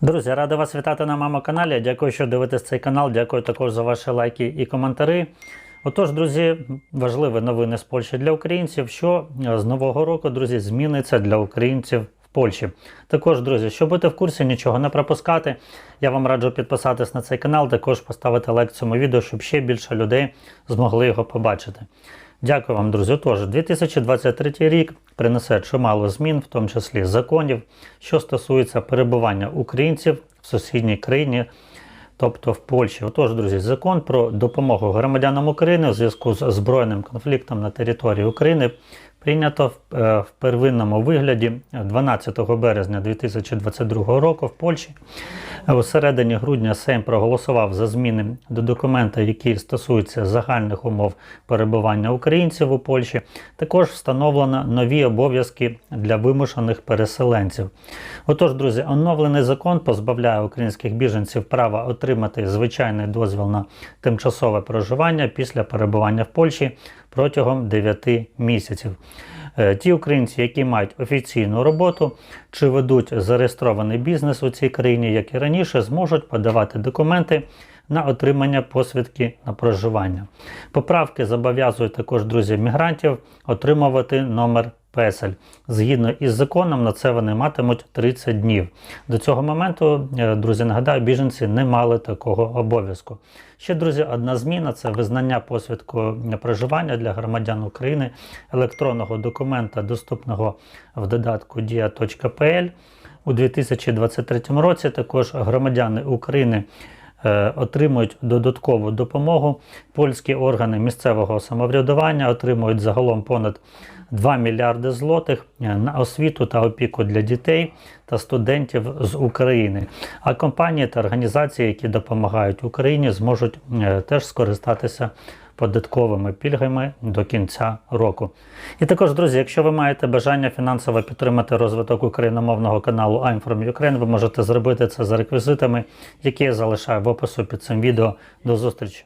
Друзі, радий вас вітати на моєму каналі. Дякую, що дивитесь цей канал. Дякую також за ваші лайки і коментарі. Отож, друзі, важливі новини з Польщі для українців, що з нового року, друзі, зміниться для українців в Польщі. Також, друзі, щоб бути в курсі, нічого не пропускати, я вам раджу підписатись на цей канал, також поставити лайк цьому відео, щоб ще більше людей змогли його побачити. Дякую вам, друзі. Тож, 2023 рік принесе чимало змін, в тому числі законів, що стосується перебування українців в сусідній країні, тобто в Польщі. Отож, друзі, закон про допомогу громадянам України у зв'язку з збройним конфліктом на території України прийнято в, е, в первинному вигляді 12 березня 2022 року в Польщі. У середині грудня Сейм проголосував за зміни до документа, які стосуються загальних умов перебування українців у Польщі. Також встановлено нові обов'язки для вимушених переселенців. Отож, друзі, оновлений закон позбавляє українських біженців права отримати звичайний дозвіл на тимчасове проживання після перебування в Польщі протягом 9 місяців. Е, Ті українці, які мають офіційну роботу чи ведуть зареєстрований бізнес у цій країні, як і раніше, зможуть подавати документи на отримання посвідки на проживання. Поправки зобов'язують також друзів мігрантів отримувати номер песель. Згідно із законом, на це вони матимуть 30 днів. До цього моменту, е, друзі, нагадаю, біженці не мали такого обов'язку. Ще, друзі, одна зміна це визнання посвідку проживання для громадян України електронного документа, доступного в додатку dia.pl. У 2023 році також громадяни України отримують додаткову допомогу. Польські органи місцевого самоврядування отримують загалом понад 2 мільярди злотих е, на освіту та опіку для дітей та студентів з України. А компанії та організації, які допомагають Україні, зможуть е, теж скористатися податковими пільгами до кінця року. І також, друзі, якщо ви маєте бажання фінансово підтримати розвиток україномовного каналу I'm from Ukraine, ви можете зробити це за реквізитами, які я залишаю в опису під цим відео. До зустрічі!